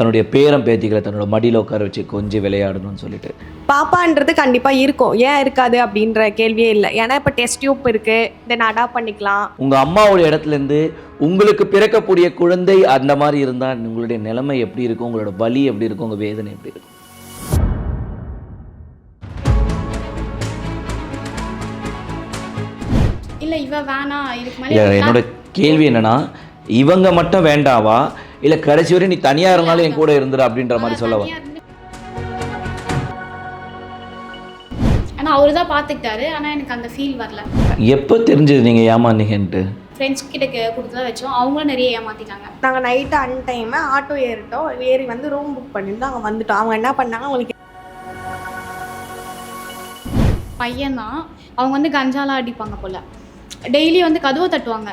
தன்னுடைய பேரம் பேத்திகளை தன்னோட மடியில் உட்கார வச்சு கொஞ்சம் விளையாடணும்னு சொல்லிட்டு. பாப்பான்றது கண்டிப்பாக இருக்கும். ஏன் இருக்காது அப்படின்ற கேள்வியே இல்லை. ஏன்னா இப்போ டெஸ்ட் டியூப் இருக்குது தென் அடாப்ட் பண்ணிக்கலாம். உங்கள் அம்மாவுடைய இடத்துல இருந்து உங்களுக்கு பிறக்கக்கூடிய குழந்தை அந்த மாதிரி இருந்தால் உங்களுடைய நிலைமை எப்படி இருக்கும்? உங்களோட வலி எப்படி இருக்கும்? உங்கள் வேதனை எப்படி இருக்கும்? இல்ல இவ வேணாம். இதுக்கு இல்லை மேலே என்னோட கேள்வி என்னன்னா இவங்க மட்டும் வேண்டாவா? இல்லை கடைசி வரை நீ தனியாக இருந்தாலும் என் கூட இருந்துரு அப்படின்ற மாதிரி சொல்லவா தனியா இருந்து- ஆனா அவரு தான் பார்த்துக்கிட்டாரு ஆனா எனக்கு அந்த ஃபீல் வரல. எப்போ தெரிஞ்சது நீங்கள் ஏமாந்தீங்கன்ட்டு? ஃப்ரெண்ட்ஸ் கிட்ட கே- கொடுத்து தான் வச்சோம். அவங்களும் நிறைய ஏமாத்திட்டாங்க. நாங்கள் நைட்டு அன் டைமு ஆட்டோ ஏறிட்டோம். ஏறி வந்து ரூம் புக் பண்ணிட்டு அங்கே வந்துட்டோம். அவங்க என்ன பண்ணாங்க அவங்களுக்கு பையன் தான் அவங்க வந்து கஞ்சாலாம் அடிப்பாங்க போல. டெய்லி வந்து கதவை தட்டுவாங்க.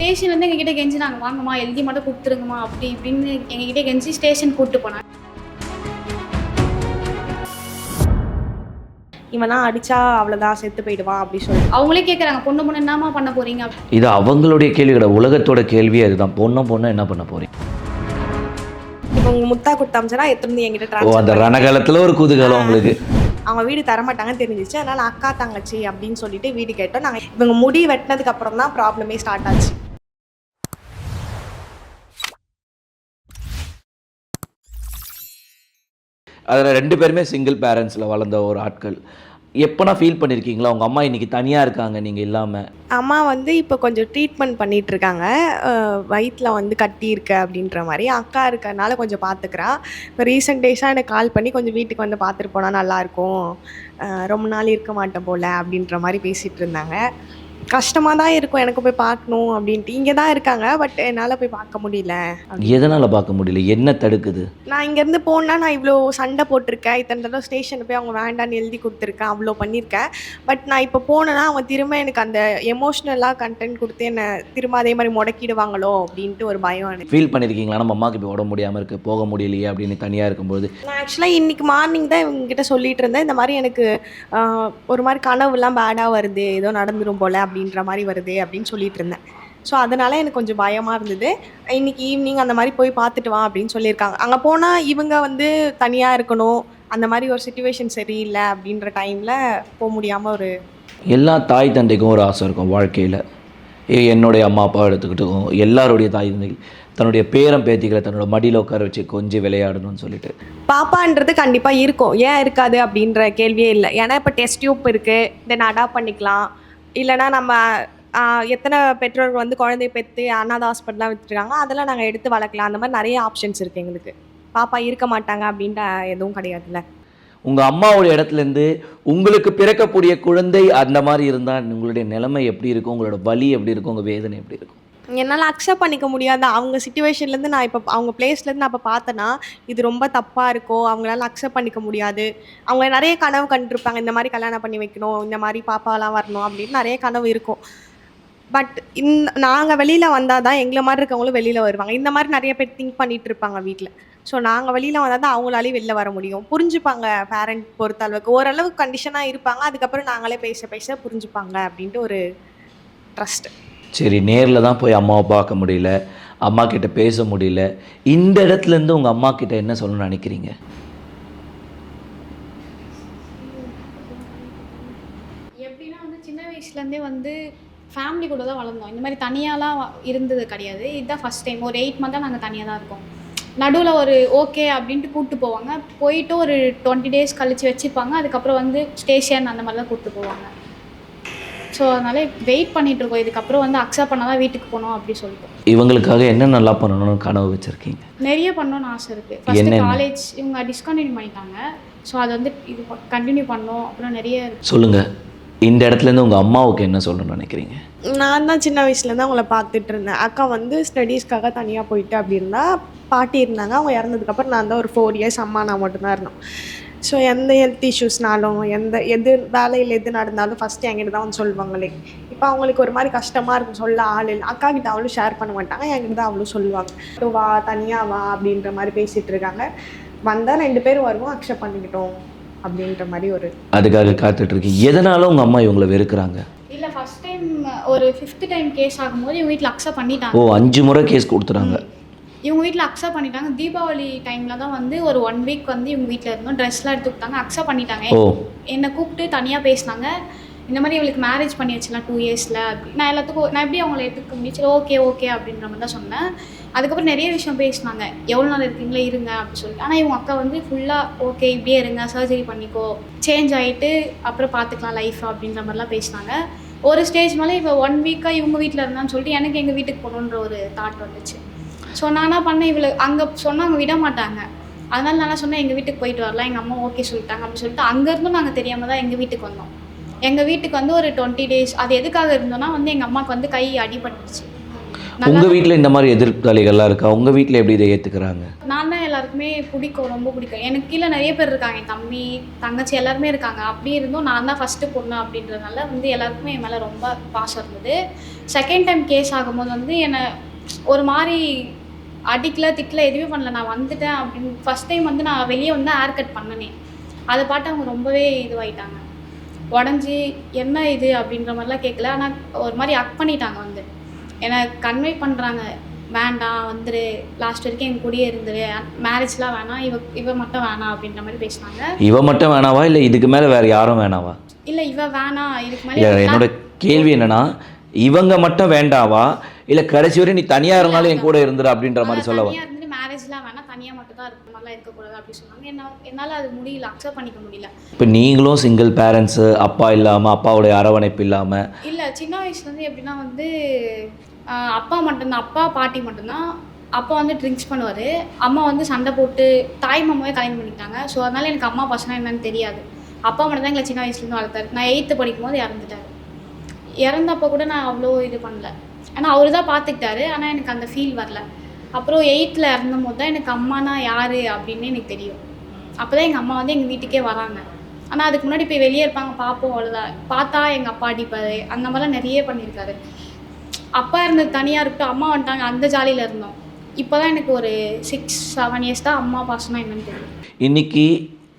ஸ்டேஷன் வந்து எங்ககிட்ட கெஞ்சினாங்க. வாங்கம்மா எழுதி மட்டும் கொடுத்துருங்கம்மா அப்படி இப்படின்னு எங்ககிட்ட கெஞ்சி ஸ்டேஷன் கூப்பிட்டு போனாங்க. இவனா அடிச்சா அவ்வளோதான் செத்து போயிடுவான் அப்படி சொல்லி அவங்களே கேட்குறாங்க பொண்ணு பொண்ணு என்னம்மா பண்ண போறீங்க? அப்படி. இது அவங்களுடைய கேள்வி கிடையாது உலகத்தோட கேள்வியே அதுதான். பொண்ணை பொண்ணை என்ன பண்ண போறீங்க? இப்போ உங்க முத்தா கொடுத்தாமிச்சனா எத்தனை என்கிட்ட ஓ அந்த ரணகாலத்தில் ஒரு குதூகலம் உங்களுக்கு. அவங்க வீடு தரமாட்டாங்கன்னு தெரிஞ்சிச்சு. அதனால அக்கா தங்கச்சி அப்படின்னு சொல்லிட்டு வீடு கேட்டோம். நாங்கள் இவங்க முடி வெட்டினதுக்கு அப்புறம் தான் ப்ராப்ளமே ஸ்டார்ட் ஆச்சு. அதில் ரெண்டு பேருமே சிங்கிள் பேரண்ட்ஸில் வளர்ந்த ஒரு ஆட்கள். எப்போனா ஃபீல் பண்ணியிருக்கீங்களா உங்கள் அம்மா இன்றைக்கி தனியாக இருக்காங்க நீங்கள் இல்லாமல் அம்மா வந்து இப்போ கொஞ்சம் ட்ரீட்மெண்ட் பண்ணிகிட்ருக்காங்க வயிற்றில் வந்து கட்டி அப்படின்ற மாதிரி. அக்கா இருக்கிறனால கொஞ்சம் பார்த்துக்கிறா இப்போ ரீசெண்ட் டேஸாக எனக்கு கால் பண்ணி கொஞ்சம் வீட்டுக்கு வந்து பார்த்துட்டு போனால் நல்லாயிருக்கும் ரொம்ப நாள் இருக்க மாட்டேன் போல் அப்படின்ற மாதிரி பேசிகிட்டு இருந்தாங்க. கஷ்டமாக தான் இருக்கும் எனக்கு போய் பார்க்கணும் அப்படின்ட்டு. இங்கே தான் இருக்காங்க பட் என்னால் போய் பார்க்க முடியல. எதனால் பார்க்க முடியல? என்ன தடுக்குது? நான் இங்கேருந்து போனால் நான் இவ்வளோ சண்டை போட்டிருக்கேன். இத்தனை தடவை ஸ்டேஷனில் போய் அவங்க வேண்டான்னு எழுதி கொடுத்துருக்கேன் அவ்வளோ பண்ணியிருக்கேன். பட் நான் இப்போ போனேன்னா அவங்க திரும்ப எனக்கு அந்த எமோஷ்னலாக கண்டென்ட் கொடுத்து என்னை திரும்ப அதே மாதிரி முடக்கிடுவாங்களோ அப்படின்ட்டு ஒரு பயம் எனக்கு. ஃபீல் பண்ணியிருக்கீங்களா? நம்ம அம்மாவுக்கு இப்போ உடம்பு முடியாமல் இருக்குது போக முடியலையே அப்படின்னு தனியாக இருக்கும்போது. நான் ஆக்சுவலாக இன்னைக்கு மார்னிங் தான் இவங்ககிட்ட சொல்லிட்டு இருந்தேன். இந்த மாதிரி எனக்கு ஒரு மாதிரி கனவுலாம் பேடாக வருது ஏதோ நடந்துரும் போல் அப்படின்ற மாதிரி வருது அப்படின்னு சொல்லிட்டு இருந்தேன் ஸோ அதனால எனக்கு கொஞ்சம் பயமாக இருந்தது. இன்னைக்கு ஈவினிங் அந்த மாதிரி போய் பார்த்துட்டு வா அப்படின்னு சொல்லியிருக்காங்க. அங்கே போனால் இவங்க வந்து தனியாக இருக்கணும். அந்த மாதிரி ஒரு சுச்சுவேஷன் சரியில்லை அப்படின்ற டைமில் போக முடியாமல் ஒரு எல்லா தாய் தந்தைக்கும் ஒரு ஆசை இருக்கும் வாழ்க்கையில். என்னுடைய அம்மா அப்பா எடுத்துக்கிட்டும் எல்லாருடைய தாய் தந்தை தன்னுடைய பேரம் பேத்திகளை தன்னோட மடியில் உட்கார வச்சு கொஞ்சம் விளையாடணும்னு சொல்லிட்டு. பாப்பான்றது கண்டிப்பாக இருக்கும். ஏன் இருக்காது அப்படின்ற கேள்வியே இல்லை. ஏன்னா இப்போ டெஸ்ட் டியூப் இருக்குது தென் அடாப்ட் பண்ணிக்கலாம். இல்லைனா நம்ம எத்தனை பெற்றோர்கள் வந்து குழந்தைய பெற்று அனாத ஹாஸ்பிட்டலாம் விட்டுருக்காங்க அதெல்லாம் நாங்கள் எடுத்து வளர்க்கலாம். அந்த மாதிரி நிறைய ஆப்ஷன்ஸ் இருக்குது எங்களுக்கு. பாப்பா இருக்க மாட்டாங்க அப்படின்ட்டு எதுவும் கிடையாதுல்ல. உங்கள் அம்மாவுடைய இடத்துலேருந்து உங்களுக்கு பிறக்கக்கூடிய குழந்தை அந்த மாதிரி இருந்தால் உங்களுடைய நிலைமை எப்படி இருக்கும்? உங்களோட வலி எப்படி இருக்கும்? உங்கள் வேதனை எப்படி இருக்கும்? என்னால் அக்செப்ட் பண்ணிக்க முடியாது. அவங்க சுச்சுவேஷன்லேருந்து நான் இப்போ அவங்க பிளேஸ்லேருந்து நான் இப்போ பார்த்தேன்னா இது ரொம்ப தப்பாக இருக்கோ அவங்களால அக்செப்ட் பண்ணிக்க முடியாது. அவங்க நிறைய கனவு கண்டிருப்பாங்க. இந்த மாதிரி கல்யாணம் பண்ணி வைக்கணும் இந்த மாதிரி பாப்பாலாம் வரணும் அப்படின்னு நிறைய கனவு இருக்கும். பட் இந்த நாங்கள் வெளியில் வந்தால் தான் எங்களை மாதிரி இருக்கவங்களும் வெளியில் வருவாங்க. இந்த மாதிரி நிறைய பேர் திங்க் பண்ணிட்டு இருப்பாங்க வீட்டில் ஸோ நாங்கள் வெளியில் வந்தால் தான் அவங்களாலேயும் வெளில வர முடியும். புரிஞ்சுப்பாங்க பேரண்ட் பொறுத்த அளவுக்கு. ஓரளவுக்கு கண்டிஷனாக இருப்பாங்க. அதுக்கப்புறம் நாங்களே பேச பேச புரிஞ்சுப்பாங்க அப்படின்ட்டு ஒரு ட்ரஸ்ட் சரி நேரில் தான் போய் அம்மாவை பார்க்க முடியல அம்மா கிட்ட பேச முடியல. இந்த இடத்துலேருந்து உங்கள் அம்மா கிட்ட என்ன சொல்லணும்னு நினைக்கிறீங்க? எப்படின்னா வந்து சின்ன வயசுலேருந்தே வந்து ஃபேமிலி கூட தான் வளர்ந்தோம். இந்த மாதிரி தனியாலாம் இருந்தது கிடையாது. இதுதான் ஃபஸ்ட் டைம் ஒரு எயிட் மந்த்தாக நாங்கள் தனியாக தான் இருக்கோம். நடுவில் ஒரு ஓகே அப்படின்ட்டு கூப்பிட்டு போவாங்க. போயிட்டு ஒரு டுவெண்ட்டி டேஸ் கழித்து வச்சுப்பாங்க அதுக்கப்புறம் வந்து ஸ்டேஷன் அந்த மாதிரி தான் கூப்பிட்டு போவாங்க. ஸோ அதனால வெயிட் பண்ணிட்டு இருக்கோம் இதுக்கப்புறம் வந்து அக்செப்ட் பண்ணால் தான் வீட்டுக்கு போகணும் அப்படி சொல்லிட்டு இவங்களுக்காக என்ன நல்லா பண்ணணும்னு கனவு வச்சுருக்கீங்க? நிறைய பண்ணணும்னு ஆசை இருக்குது ஃபஸ்ட்டு? காலேஜ் இவங்க டிஸ்கண்டினியூ பண்ணிட்டாங்க. ஸோ அதை வந்து இது கண்டினியூ பண்ணோம் அப்புறம் நிறைய சொல்லுங்கள் இந்த இடத்துலேருந்து உங்கள் அம்மாவுக்கு என்ன சொல்லணும்னு நினைக்கிறீங்க? நான் தான் சின்ன வயசுலேருந்து அவங்கள பார்த்துட்டு இருந்தேன். அக்கா வந்து ஸ்டடீஸ்க்காக தனியாக போயிட்டு அப்படி இருந்தா பாட்டி இருந்தாங்க. அவங்க இறந்ததுக்கப்புறம் நான் தான் ஒரு ஃபோர் இயர்ஸ் அம்மா நான் மட்டும்தான் இருந்தோம். ஸோ எந்த ஹெல்த் இஷ்யூஸ்னாலும் எந்த எது வேலையில் எது நடந்தாலும் ஃபஸ்ட்டு என்கிட்ட தான் வந்து சொல்லுவாங்களே. இப்போ அவங்களுக்கு ஒரு மாதிரி கஷ்டமாக இருக்கும் சொல்ல ஆள் இல்லை. அக்கா கிட்ட அவளும் ஷேர் பண்ண மாட்டாங்க என்கிட்ட தான் அவளும் சொல்லுவாங்க. "இதோ வா தனியாக வா அப்படின்ற மாதிரி பேசிகிட்டு இருக்காங்க. வந்தால் ரெண்டு பேரும் வருவோம் அக்செப்ட் பண்ணிக்கிட்டோம் அப்படின்ற மாதிரி ஒரு அதுக்காக காத்துட்ருக்கீங்க எதனால உங்கள் அம்மா இவங்களை வெறுக்கிறாங்க? இல்லை ஃபர்ஸ்ட் டைம் ஒரு ஃபிஃப்த் டைம் கேஸ் ஆகும்போது எங்கள் வீட்டில் அக்செப்ட் ஓ பண்ணிட்டாங்க அஞ்சு முறை கேஸ் கொடுத்துறாங்க இவங்க வீட்டில் அக்செப்ட் பண்ணிட்டாங்க. தீபாவளி டைமில் தான் வந்து ஒரு ஒன் வீக் வந்து இவங்க வீட்டில் இருந்தோம். ட்ரெஸ்லாம் எடுத்து கொடுத்தாங்க. அக்செப்ட் பண்ணிட்டாங்க. என்னை கூப்பிட்டு தனியாக பேசினாங்க. இந்த மாதிரி இவளுக்கு மேரேஜ் பண்ணி வச்சுலாம் டூ இயர்ஸில் அப்படி நான் எல்லாத்துக்கும் நான் எப்படி அவங்கள எடுத்துக்க முடிச்சு ஓகே ஓகே அப்படின்ற மாதிரி தான் சொன்னேன். அதுக்கப்புறம் நிறைய விஷயம் பேசினாங்க. எவ்வளோ நாள் இருக்கீங்களா? இருங்க அப்படின்னு சொல்லிட்டு. ஆனால் இவங்க அக்கா வந்து ஃபுல்லாக ஓகே இப்படியே இருங்க சர்ஜரி பண்ணிக்கோ. சேஞ்ச் ஆகிட்டு அப்புறம் பார்த்துக்கலாம் லைஃப் அப்படின்ற மாதிரிலாம் பேசினாங்க. ஒரு ஸ்டேஜ் மேலே இப்போ ஒன் வீக்காக இவங்க வீட்டில் இருந்தான்னு சொல்லிட்டு எனக்கு எங்கள் வீட்டுக்கு போகணுன்ற ஒரு தாட் வந்துச்சு. ஸோ நான் என்ன பண்ணேன் இவளை அங்கே சொன்னால் அவங்க விட மாட்டாங்க. அதனால நான் சொன்னேன் எங்கள் வீட்டுக்கு போயிட்டு வரலாம் எங்கள் அம்மா ஓகே சொல்லிட்டாங்க அப்படின்னு சொல்லிட்டு அங்கேருந்தும் நாங்கள் தெரியாமல் தான் எங்கள் வீட்டுக்கு வந்தோம். எங்கள் வீட்டுக்கு வந்து ஒரு டுவெண்ட்டி டேஸ் அது எதுக்காக இருந்தோன்னா வந்து எங்கள் அம்மாவுக்கு வந்து கை அடிபட்டுச்சு உங்கள் வீட்டில் இந்த மாதிரி எதிர்ப்பாளிகள்லாம் இருக்கா? உங்கள் வீட்டில் எப்படி இதை ஏற்றுக்கிறாங்க நான் தான் எல்லாருக்குமே பிடிக்கும் ரொம்ப பிடிக்கும். எனக்கு கீழே நிறைய பேர் இருக்காங்க என் தம்பி தங்கச்சி எல்லாருமே இருக்காங்க. அப்படி இருந்தும் நான் தான் ஃபஸ்ட்டு பொண்ணு அப்படின்றதுனால வந்து எல்லாருக்குமே என் மேலே ரொம்ப பாசம் இருந்தது. செகண்ட் டைம் கேஸ் ஆகும்போது வந்து என்னை ஒரு மாதிரி அடிக்கல திட்டல எதுவுமே பண்ணல. நான் வந்துட்டேன் அப்படின்னு ஃபஸ்ட் டைம் வந்து நான் வெளியே வந்து ஹேர் கட் பண்ணனே. அதை பார்த்து அவங்க ரொம்பவே இதுவாயிட்டாங்க. உடஞ்சி என்ன இது? அப்படின்ற மாதிரிலாம் கேட்கல ஆனால் ஒரு மாதிரி அக் பண்ணிட்டாங்க வந்து. என்னை கன்வே பண்ணுறாங்க வேண்டாம் வந்துரு. லாஸ்ட் வரைக்கும் எங்கள் கூடயே இருந்துரு. மேரேஜ்லாம் வேணாம். இவ இவ மட்டும் வேணாம் அப்படின்ற மாதிரி பேசினாங்க. இவ மட்டும் வேணாவா? இல்லை இதுக்கு மேலே வேறு யாரும் வேணாவா? இல்லை இவ வேணாம். இதுக்கு மேலே என்னோட கேள்வி என்னன்னா இவங்க மட்டும் வேண்டாவா? இல்லை கடைசி வரை நீ தனியாக இருந்தாலும் என் கூட இருந்துரு அப்படின்ற மாதிரி சொல்லவா? மேரேஜ்லாம் வேணாம். தனியாக மட்டும் தான் இருக்கிற மாதிரிலாம் இருக்கக்கூடாது அப்படி சொன்னாங்க. என்ன என்னால் அது முடியல. அக்செப்ட் பண்ணிக்க முடியல. இப்போ நீங்களும் சிங்கிள் பேரண்ட்ஸு அப்பா இல்லாமல் அப்பாவுடைய அரவணைப்பு இல்லாமல் இல்லை சின்ன வயசுலேருந்து எப்படின்னா வந்து அப்பா மட்டும்தான் அப்பா பாட்டி மட்டும்தான் அப்பா வந்து ட்ரிங்க்ஸ் பண்ணுவார். அம்மா வந்து சண்டை போட்டு தாய் மாமாவே கல்யாணம் பண்ணிக்கிட்டாங்க. ஸோ அதனால எனக்கு அம்மா பசங்க என்னன்னு தெரியாது. அப்பா மட்டும் தான் எங்களை சின்ன வயசுலேருந்து வளர்த்தாரு. நான் எயித்து படிக்கும்போது இறந்துட்டாரு. இறந்தப்போ கூட நான் அவ்வளோ இது பண்ணல. ஆனால் அவர் தான் பார்த்துக்கிட்டாரு ஆனால் எனக்கு அந்த ஃபீல் வரல. அப்புறம் எயித்தில் இறந்தும் போது தான் எனக்கு அம்மானா யார் அப்படின்னு எனக்கு தெரியும். அப்போ தான் எங்கள் அம்மா வந்து எங்கள் வீட்டுக்கே வராங்க. ஆனால் அதுக்கு முன்னாடி போய் வெளியே இருப்பாங்க. பார்ப்போம் அவ்வளோதான் பார்த்தா எங்கள் அப்பா அடிப்பார். அந்த மாதிரிலாம் நிறைய பண்ணியிருக்காரு. அப்பா இருந்தது தனியாக இருக்கட்டும் அம்மா வந்துட்டாங்க. அந்த ஜாலியில் இருந்தோம். இப்போ தான் எனக்கு ஒரு சிக்ஸ் செவன் இயர்ஸ் தான் அம்மா பாசம்னா என்னன்னு தெரியும். இன்னைக்கு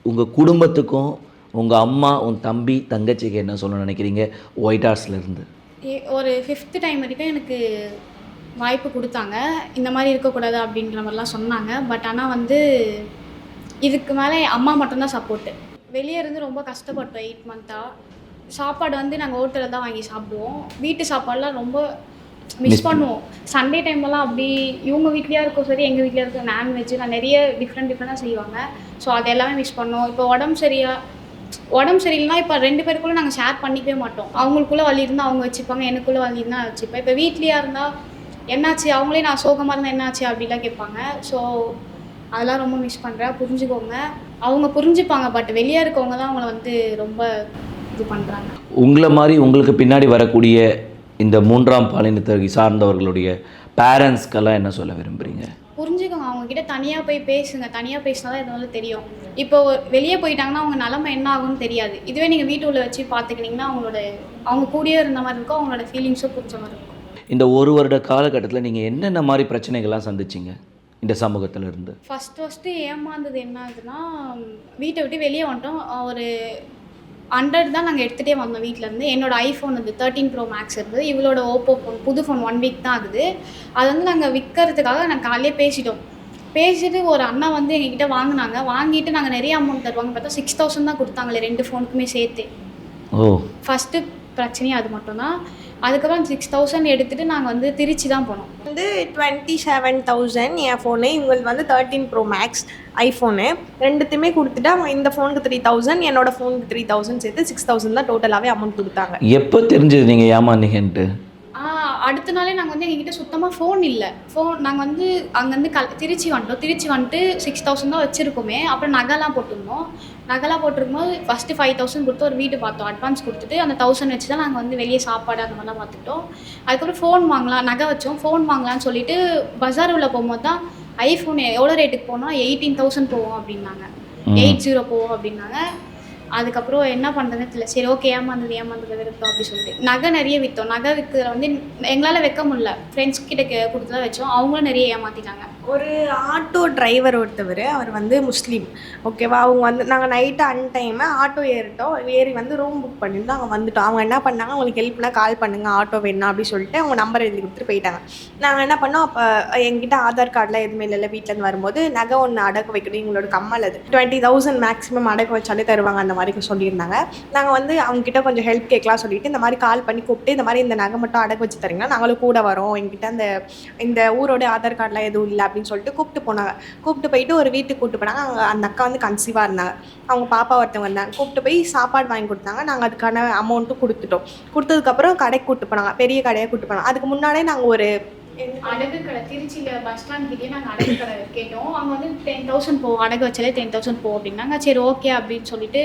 உங்கள் குடும்பத்துக்கும் உங்கள் அம்மா உன் தம்பி தங்கச்சிக்கு என்ன சொல்லணும்னு நினைக்கிறீங்க? ஒயிட் ஹார்ஸ்லேருந்து ஒரு ஃபிஃப்த்து டைம் வரைக்கும் எனக்கு வாய்ப்பு கொடுத்தாங்க. இந்த மாதிரி இருக்கக்கூடாது அப்படின்ற மாதிரிலாம் சொன்னாங்க. பட் ஆனால் வந்து இதுக்கு மேலே அம்மா மட்டும்தான் சப்போர்ட்டு வெளியே இருந்து ரொம்ப கஷ்டப்பட்டோம் எயிட் மந்த்தாக சாப்பாடு வந்து நாங்கள் ஹோட்டலில் தான் வாங்கி சாப்பிடுவோம். வீட்டு சாப்பாடுலாம் ரொம்ப மிஸ் பண்ணுவோம். சண்டே டைம்லலாம் அப்படி இவங்க வீட்லேயா இருக்கும் சரி எங்கள் வீட்லேயா இருக்கும் நான்வெஜ் நான் நிறைய டிஃப்ரெண்ட் டிஃப்ரெண்ட்டாக செய்வாங்க. ஸோ அது எல்லாமே மிஸ் பண்ணோம். இப்போ உடம்பு சரியா உடம்பு சரியில்லைனா இப்போ ரெண்டு பேருக்குள்ள நாங்கள் ஷேர் பண்ணிக்கவே மாட்டோம். அவங்களுக்குள்ள வலி இருந்தால் அவங்க வச்சுப்பாங்க எனக்குள்ள வலி இருந்தால் வச்சுப்பேன். இப்போ வீட்லேயா இருந்தால் என்னாச்சு? அவங்களே நான் சோகமாக இருந்தால் என்னாச்சு? அப்படிலாம் கேட்பாங்க. ஸோ அதெல்லாம் ரொம்ப மிஸ் பண்ணுறேன் புரிஞ்சுக்கோங்க. அவங்க புரிஞ்சுப்பாங்க பட் வெளியே இருக்கவங்க தான் அவங்கள வந்து ரொம்ப இது பண்ணுறாங்க உங்களை மாதிரி உங்களுக்கு பின்னாடி வரக்கூடிய இந்த மூன்றாம் பாலினத்தை சார்ந்தவர்களுடைய பேரண்ட்ஸ்க்கெல்லாம் என்ன சொல்ல விரும்புகிறீங்க புரிஞ்சுக்கோங்க. அவங்க கிட்ட தனியாக போய் பேசுங்க. தனியாக பேசினா தான் எதுவும் தெரியும். இப்போ வெளியே போயிட்டாங்கன்னா அவங்க நிலமை என்ன ஆகும்னு தெரியாது. இதுவே நீங்கள் வீட்டுக்குள்ள வச்சு பார்த்துக்கிட்டிங்கன்னா அவங்களோட அவங்க கூடயே இருந்த மாதிரி இருக்கும் அவங்களோட ஃபீலிங்ஸும் புரிஞ்ச மாதிரி இருக்கும். இந்த ஒரு வருட காலகட்டத்தில் நீங்கள் என்னென்ன மாதிரி பிரச்சனைகள்லாம் சந்திச்சீங்க இந்த சமூகத்துல இருந்து? ஃபஸ்ட் ஃபஸ்ட்டு ஏமாந்தது என்ன ஆகுதுன்னா வீட்டை விட்டு வெளியே வந்துட்டோம். ஒரு ஹண்ட்ரட் தான் நாங்கள் எடுத்துகிட்டே வந்தோம் வீட்டிலேருந்து என்னோட ஐஃபோன் வந்து தேர்ட்டின் ப்ரோ மேக்ஸ் இருந்தது. இவளோட ஓப்போ ஃபோன் புது ஃபோன் ஒன் வீக் தான் ஆகுது. அது வந்து நாங்கள் விற்கிறதுக்காக நாங்கள் காலையிலே பேசிட்டோம். பேசிட்டு ஒரு அண்ணா வந்து எங்ககிட்ட வாங்கினாங்க. வாங்கிட்டு நாங்கள் நிறைய அமௌண்ட் தருவாங்க பார்த்தா சிக்ஸ் தௌசண்ட் தான் கொடுத்தாங்களே ரெண்டு ஃபோனுக்குமே சேர்த்து. ஓ. ஃபஸ்ட்டு பிரச்சனையே அது மட்டும்தான். அதுக்கப்புறம் சிக்ஸ் தௌசண்ட் எடுத்துகிட்டு நாங்கள் வந்து திருச்சி தான் போனோம். வந்து டுவெண்ட்டி செவன் தௌசண்ட் என் ஃபோனு இவங்களுக்கு வந்து தேர்ட்டீன் ப்ரோ மேக்ஸ் ஐஃபோனு ரெண்டுத்தையுமே கொடுத்துட்டு அவங்க இந்த ஃபோனுக்கு த்ரீ தௌசண்ட் என்னோட ஃபோனுக்கு த்ரீ தௌசண்ட் சேர்த்து சிக்ஸ் தௌசண்ட் தான் டோட்டலாகவே அமௌண்ட் கொடுத்தாங்க. எப்போ தெரிஞ்சது நீங்கள் ஏமாந்தீங்கன்ட்டு? அடுத்த நாளே நாங்கள் வந்து எங்ககிட்ட சுத்தமாக ஃபோன் இல்லை. ஃபோன் நாங்கள் வந்து அங்கேருந்து கல் திருச்சி வந்துட்டோம். திருச்சி வந்துட்டு சிக்ஸ் தௌசண்ட் தான் வச்சுருக்கோமே. அப்புறம் நகைலாம் போட்டிருந்தோம். நகைலாம் போட்டிருக்கும்போது ஃபஸ்ட்டு ஃபைவ் தௌசண்ட் கொடுத்து ஒரு வீடு பார்த்தோம். அட்வான்ஸ் கொடுத்துட்டு அந்த தௌசண்ட் வச்சு தான் நாங்கள் வந்து வெளியே சாப்பாடு அந்த மாதிரிலாம் பார்த்துட்டோம் அதுக்கப்புறம் ஃபோன் வாங்கலாம் நகை வச்சோம். ஃபோன் வாங்கலாம்னு சொல்லிட்டு பஜார் உள்ள போகும்போது தான் ஐஃபோன் எவ்வளோ ரேட்டுக்கு போனால் எயிட்டீன் தௌசண்ட் போவோம் அப்படின்னாங்க. எயிட் ஜீரோ போவோம் அப்படின்னாங்க. அதுக்கப்புறம் என்ன பண்ணுறதுன்னு தெரியல. சரி ஓகே ஏமாந்தது ஏமாந்தது விற்போம் அப்படி சொல்லிட்டு. நகை நிறைய விற்றோம் நகை விற்கிறதுல வந்து எங்களால் வைக்க முடியல. ஃப்ரெண்ட்ஸ் கிட்ட கே- கொடுத்து தான் வச்சோம். அவங்களும் நிறைய ஏமாற்றிட்டாங்க ஒரு ஆட்டோ டிரைவர் ஒருத்தவர் அவர் வந்து முஸ்லீம். ஓகேவா அவங்க வந்து நாங்கள் நைட்டு அன் டைமு ஆட்டோ ஏறிட்டோம் ஏறி வந்து ரூம் புக் பண்ணியிருந்தோம் அவங்க வந்துட்டோம். அவங்க என்ன பண்ணாங்க? உங்களுக்கு ஹெல்ப்னா கால் பண்ணுங்கள் ஆட்டோ வேணும் அப்படின்னு சொல்லிட்டு அவங்க நம்பர் எழுதி கொடுத்துட்டு போயிட்டாங்க. நாங்கள் என்ன பண்ணோம்? அப்போ எங்கிட்ட ஆதார் கார்டெலாம் எதுவுமே இல்லை வீட்டிலேருந்து வரும்போது நகை ஒன்று அடகு வைக்கணும். எங்களோட கம்மல் அது. டுவெண்ட்டி தௌசண்ட் மேக்ஸிமம் அடகு வச்சாலே தருவாங்க அந்த மாதிரி சொல்லியிருந்தாங்க. நாங்கள் வந்து அவங்ககிட்ட கொஞ்சம் ஹெல்ப் கேட்கலாம் சொல்லிட்டு இந்த மாதிரி கால் பண்ணி கூப்பிட்டு இந்த மாதிரி இந்த நகை மட்டும் அடகு வச்சு தரீங்கன்னா நாங்களும் கூட வரோம். எங்கிட்ட அந்த இந்த ஊரோட ஆதார் கார்டெலாம் எதுவும் இல்லை அப்படின்னு அப்படின்னு சொல்லிட்டு கூப்பிட்டு போனாங்க. கூப்பிட்டு போயிட்டு ஒரு வீட்டுக்கு கூப்பிட்டு போனாங்க. அங்கே அந்த அக்கா வந்து கன்சீவாக இருந்தாங்க. அவங்க பாப்பா ஒருத்தவங்க இருந்தாங்க. கூப்பிட்டு போய் சாப்பாடு வாங்கி கொடுத்தாங்க. நாங்கள் அதுக்கான அமௌண்ட்டும் கொடுத்துட்டோம். கொடுத்ததுக்கப்புறம் கடைக்கு கூப்பிட்டு போனாங்க. பெரிய கடையாக கூப்பிட்டு போனாங்க. அதுக்கு முன்னாடியே நாங்கள் ஒரு அடகு கடை திருச்சியில் பஸ் ஸ்டாண்ட் கிட்டே நாங்கள் அடகு கடை கேட்டோம். அவங்க வந்து டென் தௌசண்ட் போ அடகு வச்சாலே டென் தௌசண்ட் போ அப்படின்னாங்க. சரி ஓகே அப்படின்னு சொல்லிட்டு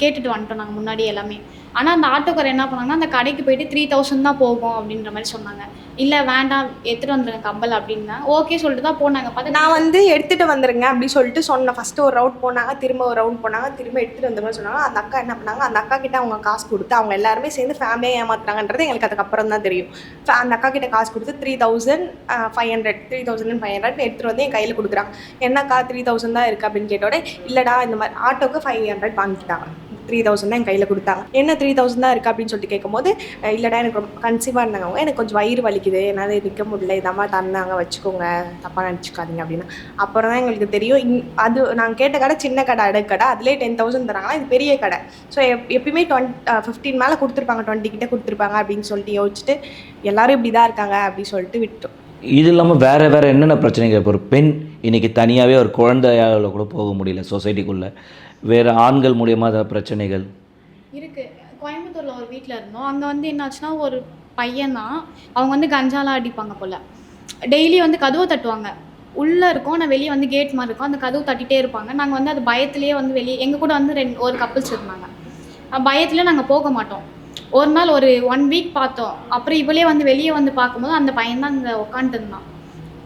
கேட்டுட்டு வந்துட்டோம் நாங்கள் முன்னாடி எல்லாமே. ஆனால் அந்த ஆட்டோக்கார் என்ன பண்ணாங்கன்னா அந்த கடைக்கு போயிட்டு த்ரீ தௌசண்ட் தான் போகும் அப்படின்ற மாதிரி சொன்னாங்க. இல்லை வேண்டாம் எடுத்துகிட்டு வந்துருங்க கம்பல் அப்படின்னா. ஓகே சொல்லிட்டு தான் போனாங்க. பார்த்து நான் வந்து எடுத்துகிட்டு வந்துருங்க அப்படின்னு சொல்லிட்டு சொன்னேன். ஃபஸ்ட்டு ஒரு ரவுண்ட் போனாங்க திரும்ப ஒரு ரவுண்ட் போனாங்க திரும்ப எடுத்துகிட்டு வந்துருங்க சொன்னாங்க. அந்த அக்கா என்ன பண்ணாங்க அந்த அக்கா கிட்ட அவங்க காசு கொடுத்து அவங்க எல்லாருமே சேர்ந்து ஃபேமிலியாக ஏமாத்துறாங்கன்றது எங்களுக்கு அதுக்கப்புறம் தான் தெரியும். அந்த அக்கா கிட்ட காசு கொடுத்து three thousand five hundred three thousand five hundred எடுத்துகிட்டு வந்து என் கையில் கொடுக்குறாங்க. என்னக்கா த்ரீ தௌசண்ட் தான் இருக்குது அப்படின்னு கேட்டோட இல்லைடா இந்த மாதிரி ஆட்டோக்கு ஃபைவ் ஹண்ட்ரட் வாங்கிட்டாங்க. த்ரீ தௌசண்ட் தான் என் கையில் கொடுத்தாங்க. என்ன த்ரீ தௌசண்ட் தான் இருக்குது அப்படின்னு சொல்லிட்டு கேட்கும்போது இல்லைடா எனக்கு ரொம்ப கன்சீவாக இருந்தாங்க. அவங்க எனக்கு கொஞ்சம் வயிறு வலிக்குது. என்னால் நிற்க முடியல. இதாம்மா தந்தாங்க. வச்சுக்கோங்க. தப்பாக நினச்சிக்காதீங்க. அப்படின்னா. அப்புறம் தான் எங்களுக்கு தெரியும். இன் அது நாங்கள் கேட்ட கடை சின்ன கடை அடகு கடை. அதிலே டென் தௌசண்ட் தராங்கன்னா இது பெரிய கடை. ஸோ எப் எப்பயுமே டுவெண்ட் ஃபிஃப்டீன் மேலே கொடுத்துருப்பாங்க. டுவெண்ட்டி கிட்ட கொடுத்துருப்பாங்க அப்படின்னு சொல்லிட்டு யோசிச்சுட்டு எல்லாரும் இப்படி தான் இருக்காங்க. அப்படின்னு சொல்லிட்டு விட்டோம். இது இல்லாமல் வேறு வேறு என்னென்ன பிரச்சனைகள்? இப்போ ஒரு பெண் இன்றைக்கி தனியாகவே ஒரு குழந்தையால கூட போக முடியல சொசைட்டிக்குள்ளே வேறு ஆண்கள் மூலியமாக ஏதாவது பிரச்சனைகள்? இருக்குது கோயம்புத்தூரில் ஒரு வீட்டில் இருந்தோம். அங்கே வந்து என்னாச்சுன்னா ஒரு பையன் தான் அவங்க வந்து கஞ்சாலாம் அடிப்பாங்க போல். டெய்லி வந்து கதவை தட்டுவாங்க. உள்ளே இருக்கும் ஆனால் வெளியே வந்து கேட் மாதிரி இருக்கும். அந்த கதவு தட்டிகிட்டே இருப்பாங்க. நாங்கள் வந்து அது பயத்துலேயே வந்து வெளியே எங்கள் கூட வந்து ரெண்டு ஒரு கப்பிள்ஸ் இருந்தாங்க. பயத்துலேயே நாங்கள் போக மாட்டோம். ஒரு நாள் ஒரு ஒன் வீக் பார்த்தோம். அப்புறம் இவளே வந்து வெளியே வந்து பார்க்கும்போது அந்த பையன் தான் அங்கே உட்காந்துருந்தான்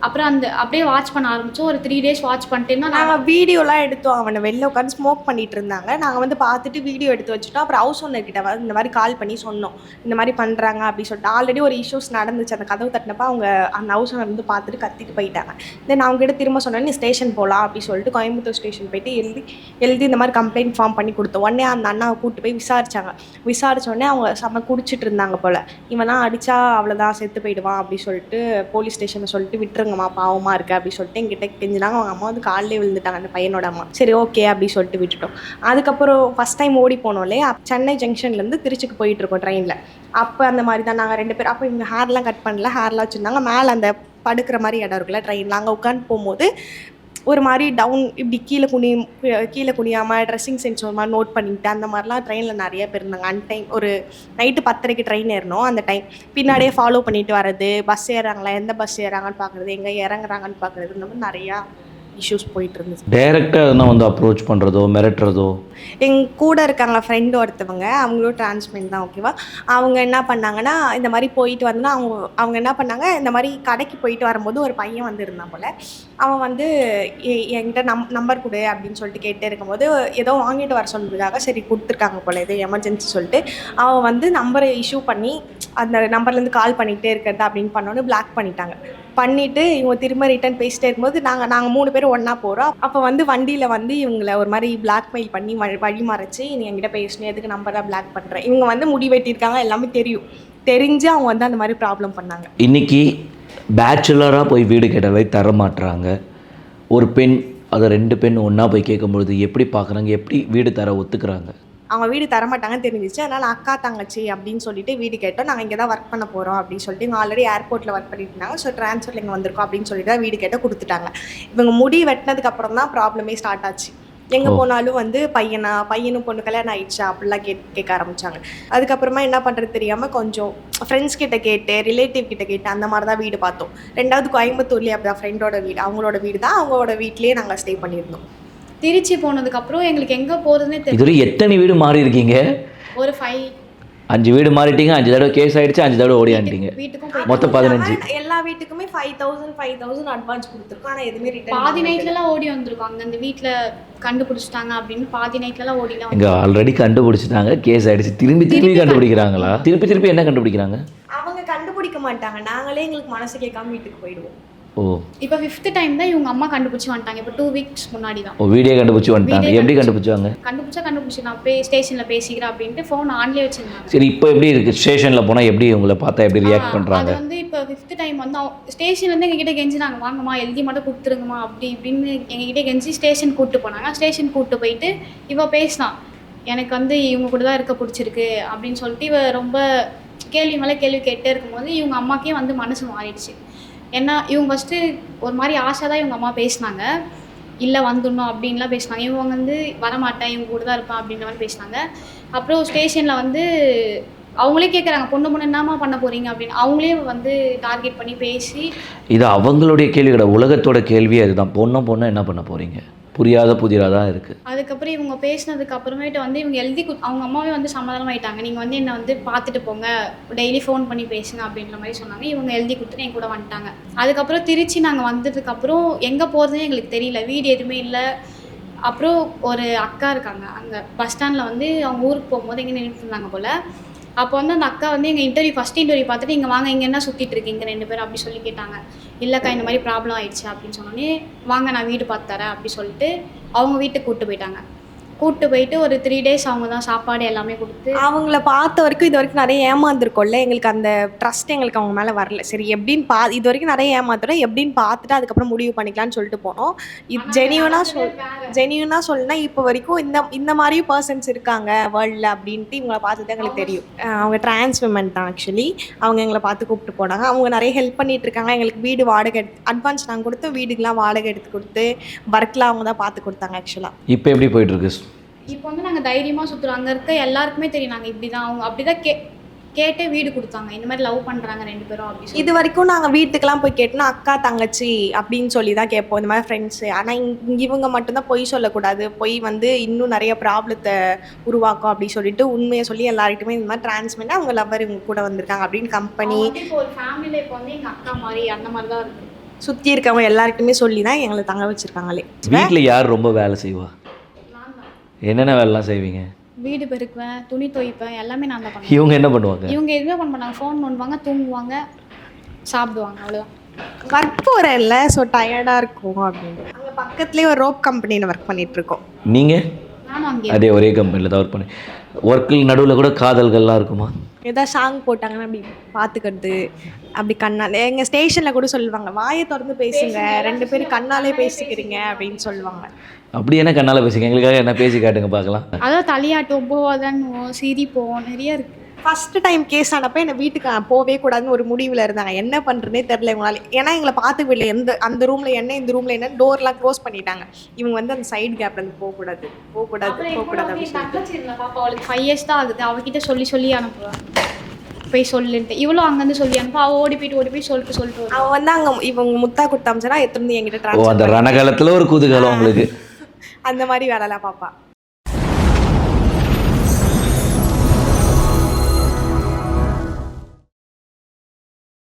அப்புறம் அந்த அப்படியே வாட்ச் பண்ண ஆரம்பிச்சோம். ஒரு த்ரீ டேஸ் வாட்ச் பண்ணிட்டேன்னா நாங்கள் வீடியோலாம் எடுத்தோம். அவனை வெளில உட்காந்து ஸ்மோக் பண்ணிட்டு இருந்தாங்க. நாங்கள் வந்து பார்த்துட்டு வீடியோ எடுத்து வச்சுட்டோம். அப்புறம் ஹவுஸ் ஓனர் கிட்ட வந்து இந்த மாதிரி கால் பண்ணி சொன்னோம். இந்த மாதிரி பண்ணுறாங்க அப்படின்னு சொல்லிட்டு. ஆல்ரெடி ஒரு இஷ்யூஸ் நடந்துச்சு. அந்த கதவு தட்டினப்ப அவங்க அந்த ஹவுஸ் ஓனர் வந்து பார்த்துட்டு கத்திட்டு போயிட்டாங்க. தென் அவங்க கிட்ட திரும்ப சொன்னேன் நீ ஸ்டேஷன் போகலாம் அப்படின்னு சொல்லிட்டு கோயம்புத்தூர் ஸ்டேஷன் போயிட்டு எழுதி எழுதி இந்த மாதிரி கம்ப்ளைண்ட் ஃபார்ம் பண்ணி கொடுத்தோம். உடனே அந்த அண்ணாவை கூப்பிட்டு போய் விசாரிச்சாங்க. விசாரிச்ச உடனே அவங்க செம்ம குடிச்சிட்டு இருந்தாங்க போல். இவனா அடிச்சா அவ்வளோதான் செத்து போயிடுவான் அப்படின்னு சொல்லிட்டு போலீஸ் ஸ்டேஷனில் சொல்லிட்டு எங்கம்மா பாவமாக இருக்கு அப்படின்னு சொல்லிட்டு எங்கிட்ட கெஞ்சினாங்க அவங்க அம்மா வந்து காலையிலே விழுந்துட்டாங்க அந்த பையனோட அம்மா. சரி ஓகே அப்படின்னு சொல்லிட்டு விட்டுட்டோம். அதுக்கப்புறம் ஃபஸ்ட் டைம் ஓடி போனோம் இல்லையா? சென்னை ஜங்ஷன்லேருந்து திருச்சிக்கு போயிட்டு இருக்கோம் ட்ரெயினில் அப்போ அந்த மாதிரி தான் நாங்கள் ரெண்டு பேர் அப்போ இவங்க ஹேர்லாம் கட் பண்ணல ஹேர்லாம் வச்சுருந்தாங்க. மேலே அந்த படுக்கிற மாதிரி இடம் இருக்குல்ல ட்ரெயினில் அங்கே உட்காந்து போகும்போது ஒரு மாதிரி டவுன் இப்படி கீழே குனி கீழே குனியாமல் ட்ரெஸ்ஸிங் சென்ஸ் ஒரு மாதிரி நோட் பண்ணிட்டு அந்த மாதிரிலாம் ட்ரெயினில் நிறைய பேர் இருந்தாங்க. அன் டைம் ஒரு நைட்டு பத்தரைக்கு ட்ரெயின் ஏறினோம் அந்த டைம் பின்னாடியே ஃபாலோ பண்ணிட்டு வர்றது பஸ் ஏறாங்களா எந்த பஸ் ஏறாங்கன்னு பார்க்குறது எங்கே இறங்குறாங்கன்னு பார்க்குறது இந்த மாதிரி நிறையா இஷ்யூஸ் போயிட்டு இருந்துச்சு டைரெக்டாக எதுனா வந்து அப்ரோச் பண்ணுறதோ மிரட்டுறதோ? எங்க கூட இருக்காங்க ஃப்ரெண்டு ஒருத்தவங்க அவங்களும் டிரான்ஸ்மெண்ட் தான் ஓகேவா அவங்க என்ன பண்ணாங்கன்னா இந்த மாதிரி போயிட்டு வந்தோன்னா அவங்க அவங்க என்ன பண்ணாங்க இந்த மாதிரி கடைக்கு போயிட்டு வரும்போது ஒரு பையன் வந்து இருந்தான் போல். அவன் வந்து எ- என்கிட்ட நம் நம்பர் கொடு அப்படின்னு சொல்லிட்டு கேட்டே இருக்கும்போது ஏதோ வாங்கிட்டு வர சொன்னதுக்காக சரி கொடுத்துருக்காங்க போல் இது எமர்ஜென்சி சொல்லிட்டு. அவன் வந்து நம்பரை இஷ்யூ பண்ணி அந்த நம்பர்லேருந்து கால் பண்ணிகிட்டே இருக்கிறது அப்படின்னு பண்ணோன்னு பிளாக் பண்ணிட்டாங்க. பண்ணிவிட்டு இவங்க திரும்ப ரிட்டர்ன் பேசிட்டே இருக்கும்போது நாங்கள் நாங்கள் மூணு பேரும் ஒன்றா போகிறோம் அப்போ வந்து வண்டியில் வந்து இவங்களை ஒரு மாதிரி பிளாக்மெயில் பண்ணி வழி வழி மறைச்சு நீ என்கிட்ட பேசணும் எதுக்கு நம்பராக பிளாக் பண்ணுறேன் இவங்க வந்து முடி வெட்டியிருக்காங்க எல்லாமே தெரியும். தெரிஞ்சு அவங்க வந்து அந்த மாதிரி ப்ராப்ளம் பண்ணாங்க. இன்னைக்கு பேச்சுலராக போய் வீடு கேட்டாலே தர மாட்டுறாங்க ஒரு பெண் அதை ரெண்டு பெண் ஒன்றா போய் கேட்கும்பொழுது எப்படி பார்க்குறாங்க எப்படி வீடு தர ஒத்துக்கிறாங்க? அவங்க வீடு தரமாட்டாங்கன்னு தெரிஞ்சிச்சு. அதனால் அக்கா தங்கச்சி அப்படின்னு சொல்லிட்டு வீடு கேட்டோம். நாங்கள் இங்கே தான் ஒர்க் பண்ண போகிறோம் அப்படின்னு சொல்லிட்டு இவங்க ஆல்ரெடி ஏர்போர்ட்டில் ஒர்க் பண்ணிட்டு இருந்தாங்க. ஸோ ட்ரான்ஸ்ஃபரில் இங்கே வந்திருக்கோம் அப்படின்னு சொல்லிட்டு தான் வீடு கேட்டால் கொடுத்துட்டாங்க. இவங்க முடி வெட்டினதுக்கு அப்புறம் தான் ப்ராப்ளமே ஸ்டார்ட் ஆச்சு. எங்கே. போனாலும் வந்து பையனா பையனும் பொண்ணு கல்யாணம் ஆயிடுச்சா. அப்படிலாம் கேட் கேட்க ஆரம்பிச்சாங்க. அதுக்கப்புறமா என்ன பண்ணுறது தெரியாமல் கொஞ்சம் ஃப்ரெண்ட்ஸ் கிட்ட கேட்டு ரிலேட்டிவ் கிட்ட கேட்டு அந்த மாதிரி தான் வீடு பார்த்தோம். ரெண்டாவது கோயம்புத்தூர்லேயே அப்படி ஃப்ரெண்டோட வீடு அவங்களோட வீடு தான். அவங்களோட வீட்லேயே நாங்கள் ஸ்டே பண்ணியிருந்தோம். திருச்சி போனதுக்கப்புறம் எங்களுக்கு எங்கே போகிறதுனே தெரியல. இதுவரை எத்தனை வீடு மாறி இருக்கீங்க? ஒரு ஃபைவ் அஞ்சு வீடு மாறிட்டீங்க அஞ்சு தடவை கேஸ் ஆயிடுச்சு அஞ்சு தடவை ஓடியாண்டிங்க வீட்டுக்கும் போய் மொத்தம் பதினஞ்சு. எல்லா வீட்டுக்குமே five thousand five thousand advance கொடுத்துருக்கோம். ஆனால் எதுவுமே ரிட்டர்ன் பாதி நைட்லலாம் ஓடி வந்திருக்கோம். அங்கே அந்த வீட்டில் கண்டுபிடிச்சிட்டாங்க அப்படின்னு பாதி நைட்லலாம் ஓடிலாம் இங்கே ஆல்ரெடி கண்டுபிடிச்சிட்டாங்க கேஸ் ஆயிடுச்சு. திரும்பி திரும்பி கண்டுபிடிக்கிறாங்களா? திருப்பி திருப்பி என்ன கண்டுபிடிக்கிறாங்க? அவங்க கண்டுபிடிக்க மாட்டாங்க. நாங்களே எங்களுக்கு மனசு கேட்காம வீட்டுக்கு போயிடுவோம். ஓ. இப்போ ஃபிஃப்த் டைம் தான் இவங்க அம்மா கண்டுபிடிச்சி வந்துட்டாங்க. இப்போ டூ வீக்ஸ் முன்னாடி தான் ஓ வீடியோ கண்டுபிடிச்சி வந்துட்டாங்க. எப்படி கண்டுபிடிச்சாங்க? கண்டுபிடிச்சா கண்டுபிடிச்சி நான் போய் ஸ்டேஷனில் பேசிக்கிறேன் அப்படின்ட்டு ஃபோன் ஆன்லேயே வச்சிருந்தாங்க. சரி இப்போ எப்படி இருக்குது ஸ்டேஷனில் போனால் எப்படி உங்களை பார்த்தா எப்படி ரியாக்ட் அது பண்ணுறாங்க வந்து இப்போ ஃபிஃப்த் டைம் வந்து ஸ்டேஷன்லேருந்து எங்ககிட்ட கெஞ்சினாங்க. வாங்கம்மா எழுதி மட்டும் கொடுத்துருங்கம்மா அப்படி இப்படின்னு எங்ககிட்ட கெஞ்சி ஸ்டேஷன் கூப்பிட்டு போனாங்க. ஸ்டேஷன் கூப்பிட்டு போயிட்டு இவ பேசினான் எனக்கு வந்து இவங்க கூட தான் இருக்க பிடிச்சிருக்கு அப்படின்னு சொல்லிட்டு இவ ரொம்ப கேள்வி மேலே கேள்வி கேட்டே இருக்கும்போது இவங்க அம்மாக்கே வந்து மனசு மாறிடுச்சு. ஏன்னா இவங்க ஃபஸ்ட்டு ஒரு மாதிரி ஆசை தான் இவங்க அம்மா பேசினாங்க. இல்லை வந்துடணும் அப்படின்லாம் பேசினாங்க. இவங்க வந்து வரமாட்டேன் இவங்க கூட தான் இருப்பான் அப்படின்ற மாதிரி பேசினாங்க. அப்புறம் ஸ்டேஷனில் வந்து அவங்களே கேட்குறாங்க பொண்ணு பொண்ணு என்னமா பண்ண போகிறீங்க அப்படின்னு. அவங்களே வந்து டார்கெட் பண்ணி பேசி இது அவங்களுடைய கேள்வி கிடையாது உலகத்தோட கேள்வியே அதுதான். பொண்ணும் பொண்ணு என்ன பண்ண போகிறீங்க புரியாத புதிராக தான் இருக்குது அதுக்கப்புறம் இவங்க பேசினதுக்கு அப்புறமேட்டு வந்து இவங்க எழுதி அவங்க அம்மாவே வந்து சமாதானமாயிட்டாங்க. நீங்கள் வந்து என்னை வந்து பார்த்துட்டு போங்க. டெய்லி ஃபோன் பண்ணி பேசுங்க அப்படின்ற மாதிரி சொன்னாங்க. இவங்க எழுதி கொடுத்துட்டு என் கூட வந்துட்டாங்க. அதுக்கப்புறம் திருச்சி நாங்கள் வந்ததுக்கப்புறம் எங்கே போகிறதுன்னு எங்களுக்கு தெரியல. வீடு எதுவுமே இல்லை. அப்புறம் ஒரு அக்கா இருக்காங்க. அங்கே பஸ் ஸ்டாண்டில் வந்து அவங்க ஊருக்கு போகும்போது எங்கே நின்றுட்டு இருந்தாங்க போல். அப்போ வந்து அந்த அக்கா வந்து எங்கள் இன்டர்வியூ ஃபஸ்ட் இன்டர்வியூ பார்த்துட்டு இங்கே வாங்க இங்கே என்ன சுற்றிட்டு இருக்கீங்க? ரெண்டு பேரும் அப்படி சொல்லி கேட்டாங்க. இல்லைக்கா இந்த மாதிரி ப்ராப்ளம் ஆயிடுச்சு அப்படின்னு சொன்னோடனே வாங்க நான் வீடு பார்த்து தரேன் அப்படி சொல்லிட்டு அவங்க வீட்டுக்கு கூப்பிட்டு போயிட்டாங்க. கூப்பிட்டு போயிட்டு ஒரு த்ரீ டேஸ் அவங்க தான் சாப்பாடு எல்லாமே கொடுத்து அவங்கள பார்த்த வரைக்கும் இது வரைக்கும் நிறைய ஏமாந்துருக்கோம்ல. எங்களுக்கு அந்த ட்ரஸ்ட் எங்களுக்கு அவங்க மேலே வரல. சரி எப்படின்னு பா இது வரைக்கும் நிறைய ஏமாத்துறோம். எப்படின்னு பார்த்துட்டு அதுக்கப்புறம் முடிவு பண்ணிக்கலாம்னு சொல்லிட்டு போனோம். இது ஜெனியூனாக சொல் ஜெனியூனாக சொல்லினா இப்போ வரைக்கும் இந்த இந்த மாதிரியும் பர்சன்ஸ் இருக்காங்க வேர்ல்டில் அப்படின்ட்டு இவங்கள பார்த்து தான் எங்களுக்கு தெரியும். அவங்க டிரான்ஸ் விமன் தான் ஆக்சுவலி அவங்க எங்களை பார்த்து கூப்பிட்டு போனாங்க. அவங்க நிறைய ஹெல்ப் பண்ணிட்டு இருக்காங்க. எங்களுக்கு வீடு வாடகை எடுத்து அட்வான்ஸ் நாங்கள் கொடுத்து வீடுக்கெலாம் வாடகை எடுத்து கொடுத்து ஒர்க்லாம் அவங்க தான் பார்த்து கொடுத்தாங்க ஆக்சுவலாக இப்போ எப்படி போயிட்டுருக்கு இப்போ வந்து நாங்கள் தைரியமாக சுற்றுறோம் அங்கே இருக்க எல்லாருக்குமே தெரியும் நாங்கள் இப்படி தான் அவங்க அப்படி தான் கே கேட்டே வீடு கொடுத்தாங்க. இந்த மாதிரி லவ் பண்ணுறாங்க ரெண்டு பேரும் அப்படி இது வரைக்கும் நாங்கள் வீட்டுக்கெல்லாம் போய் கேட்டோம்னா அக்கா தங்கச்சி அப்படின்னு சொல்லி தான் கேட்போம். இந்த மாதிரி ஃப்ரெண்ட்ஸு ஆனால் இங்க இவங்க மட்டும்தான் பொய் சொல்லக்கூடாது. பொய் வந்து இன்னும் நிறைய ப்ராப்ளத்தை உருவாக்கும் அப்படி சொல்லிட்டு உண்மையை சொல்லி எல்லார்கிட்டுமே இந்த மாதிரி டிரான்ஸ்மெண்ட் அவங்க லவர் இவங்க கூட வந்திருக்காங்க அப்படின்னு கம்பெனி இப்போ ஒரு ஃபேமிலியில் இப்போ வந்து எங்கள் அக்கா மாதிரி அந்த மாதிரி தான் இருக்குது சுற்றி இருக்கவங்க எல்லாருக்குமே சொல்லி தான் எங்களை தங்க வச்சிருக்காங்களே. வீட்டில் யார் ரொம்ப வேலை செய்வா? என்னென்ன வேலைலாம் செய்வீங்க? வீடு பெருக்குவேன் துணி துவைப்பேன் எல்லாமே நான் தான் பண்ணுவேன். இவங்க என்ன பண்ணுவாங்க? இவங்க எதுவுமே பண்ண மாட்டாங்க. ஃபோன் பண்ணுவாங்க தூங்குவாங்க சாப்பிடுவாங்க அவ்வளோதான் ஒர்க் போகிறேன்ல ஸோ டயர்டாக இருக்கும் அப்படின்னு. அங்கே பக்கத்துலேயே ஒரு ரோப் கம்பெனியில் ஒர்க் பண்ணிட்டு இருக்கோம். நீங்கள் நானும் அங்கே அதே ஒரே கம்பெனியில் தான் ஒர்க் பண்ணி. ஒர்க்கில் நடுவில் கூட காதல்கள்லாம் இருக்குமா? ஏதாவது சாங் போட்டாங்கன்னா அப்படி பார்த்துக்கிறது அப்படி கண்ணால் எங்கள் ஸ்டேஷனில் கூட சொல்லுவாங்க வாயை திறந்து பேசுங்க ரெண்டு பேரும் கண்ணாலே பேசிக்கிறீங்க அப்படின்னு சொல்லுவாங்க. அப்படி என்ன கண்ணால் பேசுங்க? எங்களுக்காக என்ன பேசி காட்டுங்க பார்க்கலாம். அதான் தலையாட்டம் போவாதன்னுவோம் சிரிப்போம் நிறைய இருக்குது ஃபர்ஸ்ட் டைம் கேஸ் ஆனப்போ என்னை வீட்டுக்கு போகவே கூடாதுன்னு ஒரு முடிவில் இருந்தாங்க. என்ன பண்ணுறதுனே தெரில இவங்களால. ஏன்னா எங்களை பார்த்து விடல எந்த அந்த ரூமில் என்ன இந்த ரூமில் என்ன டோர்லாம் க்ளோஸ் பண்ணிட்டாங்க. இவங்க வந்து அந்த சைடு கேப்ல இருந்து போகக்கூடாது போகக்கூடாது போகக்கூடாது அவளுக்கு ஃபைவ் இயர்ஸ் தான் ஆகுது. அவகிட்ட சொல்லி சொல்லி அனுப்புவாங்க போய் சொல்லுன்ட்டு. இவ்வளோ அங்கேருந்து சொல்லி அனுப்பா. அவள் ஓடி போயிட்டு ஓடி போய் சொல்லிட்டு சொல்லிட்டு. அவன் வந்து அங்கே இவங்க முத்தா கொடுத்தாமிச்சனா எடுத்துருந்து என்கிட்ட ஓ அந்த ரணகாலத்தில் ஒரு குதூகலம் உங்களுக்கு. அந்த மாதிரி வேலைலாம் பார்ப்பா.